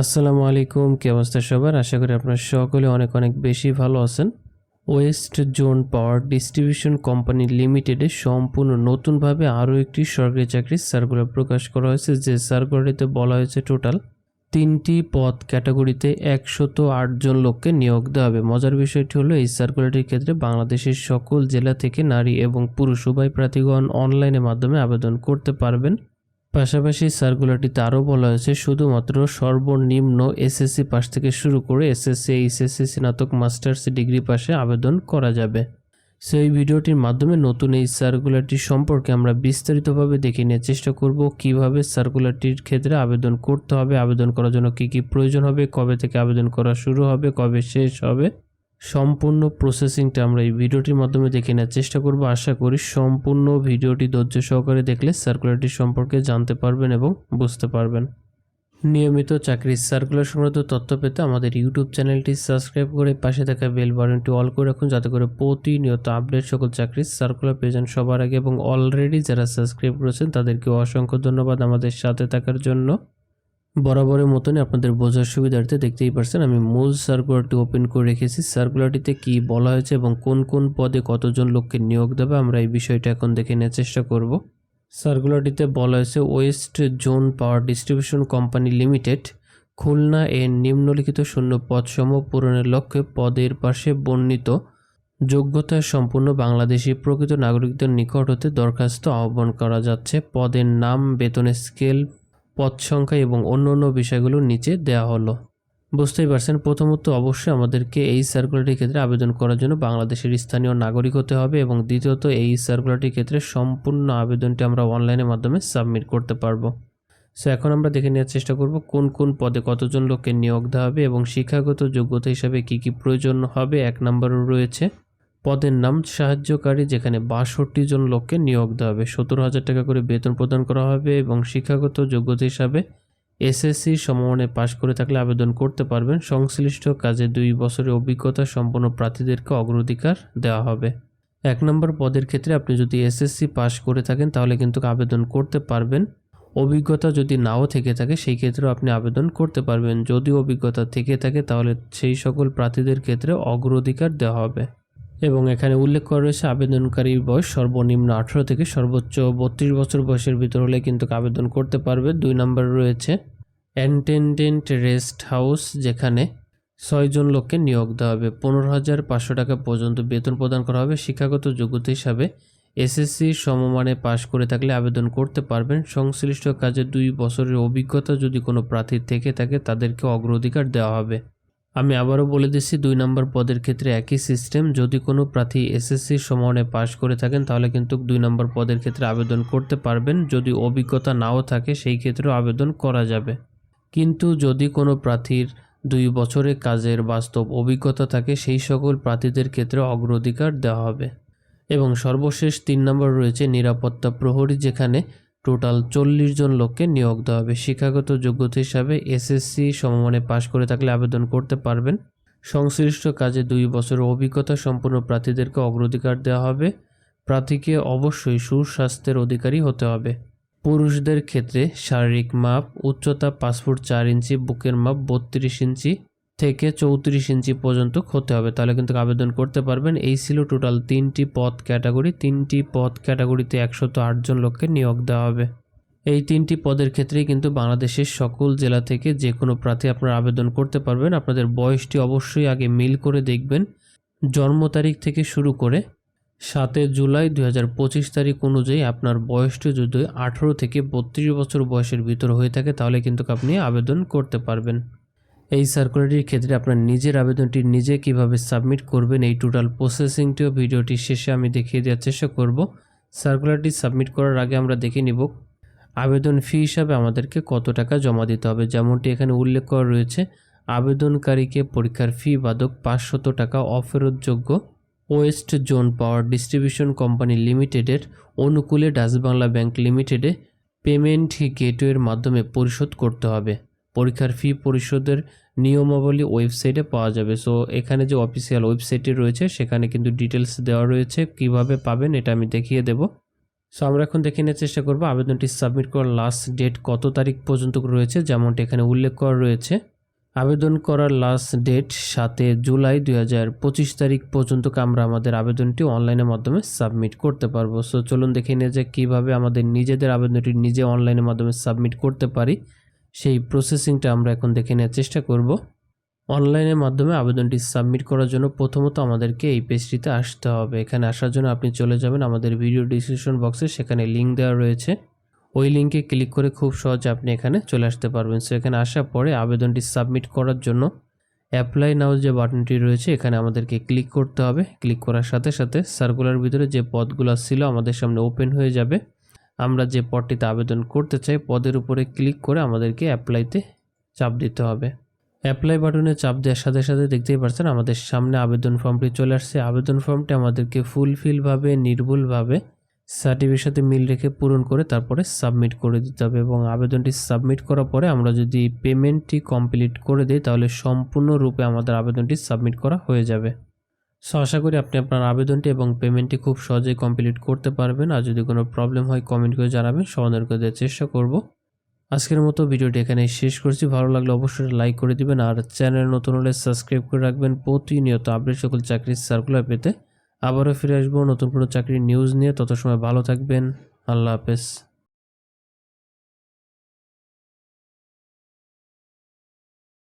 আসসালামু আলাইকুম, কি অবস্থা সবার? আশা করি আপনারা সকলে অনেক অনেক বেশি ভালো আছেন। West zone power distribution company লিমিটেডে সম্পূর্ণ নতুনভাবে আরও একটি সরকারি চাকরির সার্কুলার প্রকাশ করা হয়েছে। যে সার্কুলারটিতে বলা হয়েছে টোটাল তিনটি পদ ক্যাটাগরিতে একশত আটজন লোককে নিয়োগ দেওয়া হবে। মজার বিষয়টি হলো, এই সার্কুলারটির ক্ষেত্রে বাংলাদেশের সকল জেলা থেকে নারী এবং পুরুষ উভয় প্রার্থীগণ অনলাইনের মাধ্যমে আবেদন করতে পারবেন। পাশাপাশি সার্কুলারটিতে আরও বলা হয়েছে, শুধুমাত্র সর্বনিম্ন এসএসসি পাস থেকে শুরু করে এসএসসি, এইচএসসি, স্নাতক, মাস্টার্স ডিগ্রি পাশে আবেদন করা যাবে। সেই ভিডিওটির মাধ্যমে নতুন এই সার্কুলারটি সম্পর্কে আমরা বিস্তারিতভাবে দেখে নেওয়ার চেষ্টা করব, কীভাবে সার্কুলারটির ক্ষেত্রে আবেদন করতে হবে, আবেদন করার জন্য কী কী প্রয়োজন হবে, কবে থেকে আবেদন করা শুরু হবে, কবে শেষ হবে সম্পূর্ণ প্রসেসিংটা আমরা এই ভিডিওটির মাধ্যমে দেখে নেওয়ার চেষ্টা করব। আশা করি সম্পূর্ণ ভিডিওটি ধৈর্য সহকারে দেখলে সার্কুলারটি সম্পর্কে জানতে পারবেন এবং বুঝতে পারবেন। নিয়মিত চাকরির সার্কুলার সংক্রান্ত তথ্য পেতে আমাদের ইউটিউব চ্যানেলটি সাবস্ক্রাইব করে পাশে থাকা বেল বাটনটি অল করে রাখুন, যাতে করে প্রতিনিয়ত আপডেট সকল চাকরির সার্কুলার পেয়ে যান সবার আগে এবং অলরেডি যারা সাবস্ক্রাইব করেছেন তাদেরকে অসংখ্য ধন্যবাদ আমাদের সাথে থাকার জন্য। বরাবরের মতনই আপনাদের বোঝার সুবিধার্থে দেখতেই পারছেন, আমি মূল সার্কুলারটি ওপেন করে রেখেছি। সার্কুলারটিতে কি বলা হয়েছে এবং কোন কোন পদে কতজন লোককে নিয়োগ দেবে, আমরা এই বিষয়টা এখন দেখে নেওয়ার চেষ্টা করব। সার্কুলারটিতে বলা হয়েছে west zone power distribution company limited, Khulna এর নিম্নলিখিত শূন্য পদসমূহ পূরণের লক্ষ্যে পদের পাশে বর্ণিত যোগ্যতা সম্পূর্ণ বাংলাদেশি প্রকৃত নাগরিকদের নিকট হতে দরখাস্ত আহ্বান করা যাচ্ছে। পদের নাম, বেতনের স্কেল পদ সংখ্যা এবং অন্য অন্য বিষয়গুলো নিচে দেওয়া হলো। বুঝতেই পারছেন? প্রথমত অবশ্যই আমাদেরকে এই সার্কুলারটির ক্ষেত্রে আবেদন করার জন্য বাংলাদেশের স্থানীয় নাগরিক হতে হবে এবং দ্বিতীয়ত এই সার্কুলারটির ক্ষেত্রে সম্পূর্ণ আবেদনটি আমরা অনলাইনের মাধ্যমে সাবমিট করতে পারব। সো এখন আমরা দেখে নেওয়ার চেষ্টা করব কোন কোন পদে কতজন লোককে নিয়োগ দেওয়া হবে এবং শিক্ষাগত যোগ্যতা হিসাবে কি কি প্রয়োজন হবে? এক নম্বরও রয়েছে। পদের নাম সাহায্যকারী যেখানে বাষট্টি জন লোককে নিয়োগ দেওয়া হবে। সতেরো হাজার টাকা করে বেতন প্রদান করা হবে এবং শিক্ষাগত যোগ্যতা হিসাবে এসএসসি সমমানে পাশ করে থাকলে আবেদন করতে পারবেন। সংশ্লিষ্ট কাজে দুই বছরের অভিজ্ঞতা সম্পন্ন প্রার্থীদেরকে অগ্রাধিকার দেওয়া হবে। এক নম্বর পদের ক্ষেত্রে আপনি যদি এসএসসি পাশ করে থাকেন তাহলে কিন্তু আবেদন করতে পারবেন। অভিজ্ঞতা যদি নাও থেকে থাকে সেই ক্ষেত্রেও আপনি আবেদন করতে পারবেন। যদি অভিজ্ঞতা থেকে থাকে তাহলে সেই সকল প্রার্থীদের ক্ষেত্রে অগ্রাধিকার দেওয়া হবে। এবং এখানে উল্লেখ করা রয়েছে আবেদনকারীর বয়স সর্বনিম্ন আঠারো থেকে সর্বোচ্চ বত্রিশ বছর বয়সের ভিতর হলে কিন্তু আবেদন করতে পারবে। দুই নম্বর রয়েছে অ্যান্টেন্ডেন্ট রেস্ট হাউস, যেখানে ছয়জন লোককে নিয়োগ দেওয়া হবে। পনেরো হাজার পাঁচশো টাকা পর্যন্ত বেতন প্রদান করা হবে। শিক্ষাগত যোগ্যতা হিসাবে এসএসসি সমমানে পাশ করে থাকলে আবেদন করতে পারবেন। সংশ্লিষ্ট কাজে দুই বছরের অভিজ্ঞতা যদি কোনো প্রার্থী থেকে থাকে, তাদেরকে অগ্রাধিকার দেওয়া হবে। আমি আবারও বলে দিচ্ছি, দুই নম্বর পদের ক্ষেত্রে একই সিস্টেম যদি কোনো প্রার্থী এসএসসি সমানে পাশ করে থাকেন, তাহলে কিন্তু দুই নম্বর পদের ক্ষেত্রে আবেদন করতে পারবেন। যদি অভিজ্ঞতা নাও থাকে, সেই ক্ষেত্রেও আবেদন করা যাবে। কিন্তু যদি কোনো প্রার্থীর দুই বছরের কাজের বাস্তব অভিজ্ঞতা থাকে, সেই সকল প্রার্থীদের ক্ষেত্রে অগ্রাধিকার দেওয়া হবে। এবং সর্বশেষ তিন নম্বর রয়েছে, নিরাপত্তা প্রহরী, যেখানে টোটাল চল্লিশ জন লোককে নিয়োগ দেওয়া হবে। শিক্ষাগত যোগ্যতা হিসাবে এসএসসি সমমানে পাশ করে থাকলে আবেদন করতে পারবেন। সংশ্লিষ্ট কাজে দুই বছরের অভিজ্ঞতা সম্পন্ন প্রার্থীদেরকে অগ্রাধিকার দেওয়া হবে। প্রার্থীকে অবশ্যই সুস্বাস্থ্যের অধিকারী হতে হবে। পুরুষদের ক্ষেত্রে শারীরিক মাপ, উচ্চতা ফুট চার ইঞ্চি, বুকের মাপ বত্রিশ ইঞ্চি থেকে চৌত্রিশ ইঞ্চি পর্যন্ত হতে হবে। তাহলে কিন্তু আবেদন করতে পারবেন। এই ছিল টোটাল তিনটি পদ ক্যাটাগরি তিনটি পদ ক্যাটাগরিতে একশত আটজন লোককে নিয়োগ দেওয়া হবে। এই তিনটি পদের ক্ষেত্রেই কিন্তু বাংলাদেশের সকল জেলা থেকে যে কোনো প্রার্থী আপনারা আবেদন করতে পারবেন। আপনাদের বয়সটি অবশ্যই আগে মিল করে দেখবেন। জন্ম তারিখ থেকে শুরু করে সাতে জুলাই দু হাজার পঁচিশ তারিখ অনুযায়ী আপনার বয়সটি যদি আঠেরো থেকে বত্রিশ বছর বয়সের ভিতর হয়ে থাকে, তাহলে কিন্তু আপনি আবেদন করতে পারবেন। এই সার্কুলারটির ক্ষেত্রে আপনার নিজের আবেদনটি নিজে কীভাবে সাবমিট করবেন, এই টোটাল প্রসেসিংটিও ভিডিওটি শেষে আমি দেখিয়ে দেওয়ার চেষ্টা করব। সার্কুলারটি সাবমিট করার আগে আমরা দেখে নিব আবেদন ফি হিসাবে আমাদেরকে কত টাকা জমা দিতে হবে। যেমনটি এখানে উল্লেখ করা রয়েছে, আবেদনকারীকে পরীক্ষার ফি বাদক পাঁচশত টাকা অফেরতযোগ্য west zone power distribution company লিমিটেডের অনুকূলে ডাচবাংলা ব্যাংক লিমিটেডে পেমেন্ট গেটওয়ের মাধ্যমে পরিশোধ করতে হবে। পরীক্ষার ফি পরিশোধের নিয়মাবলী ওয়েবসাইটে পাওয়া যাবে। সো এখানে যে অফিসিয়াল ওয়েবসাইটটি রয়েছে, সেখানে কিন্তু ডিটেলস দেওয়া রয়েছে, কীভাবে পাবেন এটা আমি দেখিয়ে দেব। সো আমরা এখন দেখে নেওয়ার চেষ্টা করব আবেদনটি সাবমিট করার লাস্ট ডেট কত তারিখ পর্যন্ত রয়েছে, যেমনটি এখানে উল্লেখ করা রয়েছে। আবেদন করার লাস্ট ডেট সাতে জুলাই দুই হাজার পঁচিশ তারিখ পর্যন্ত আমরা আমাদের আবেদনটি অনলাইনের মাধ্যমে সাবমিট করতে পারব। সো চলুন দেখে নিয়ে যে কীভাবে আমাদের নিজেদের আবেদনটি নিজে অনলাইনের মাধ্যমে সাবমিট করতে পারি। সেই প্রসেসিংটা আমরা এখন দেখে নেওয়ার চেষ্টা করব। অনলাইনের মাধ্যমে আবেদনটি সাবমিট করার জন্য প্রথমত আমাদেরকে এই পেজটিতে আসতে হবে। এখানে আসার জন্য আপনি চলে যাবেন আমাদের ভিডিও ডিসক্রিপশন বক্সে সেখানে লিঙ্ক দেওয়া রয়েছে। ওই লিঙ্কে ক্লিক করে খুব সহজে আপনি এখানে চলে আসতে পারবেন। সো এখানে আসার পরে আবেদনটি সাবমিট করার জন্য অ্যাপ্লাই নাও যে বাটনটি রয়েছে, এখানে আমাদেরকে ক্লিক করতে হবে। ক্লিক করার সাথে সাথে সার্কুলার ভিতরে যে পদগুলো ছিল আমাদের সামনে ওপেন হয়ে যাবে। আমরা যে পদটিতে আবেদন করতে চাই, পদের উপরে ক্লিক করে আমাদেরকে অ্যাপ্লাইতে চাপ দিতে হবে। অ্যাপ্লাই বাটনে চাপ দেওয়ার সাথে সাথে দেখতেই পাচ্ছেন আমাদের সামনে আবেদন ফর্মটি চলে আসছে। আবেদন ফর্মটি আমাদেরকে ফুলফিলভাবে, নির্ভুলভাবে সার্টিফিকেট সাথে মিল রেখে পূরণ করে তারপরে সাবমিট করে দিতে হবে এবং আবেদনটি সাবমিট করার পরে আমরা যদি পেমেন্টটি কমপ্লিট করে দিই, তাহলে সম্পূর্ণরূপে আমাদের আবেদনটি সাবমিট করা হয়ে যাবে। সো আশা করি আপনি আপনার আবেদনটি এবং পেমেন্টটি খুব সহজেই কমপ্লিট করতে পারবেন। আর যদি কোনো প্রবলেম হয় কমেন্ট করে জানাবেন, সমাধান করে দেওয়ার চেষ্টা করব। আজকের মতো ভিডিওটি এখানে শেষ করছি। ভালো লাগলে অবশ্যই লাইক করে দিবেন। আর চ্যানেল নতুন হলে সাবস্ক্রাইব করে রাখবেন। প্রতিনিয়ত আপডেট সকল চাকরির সার্কুলার পেতে। আবারও ফিরে আসব নতুন কোনো চাকরির নিউজ নিয়ে। তত সময় ভালো থাকবেন। আল্লাহ হাফেজ।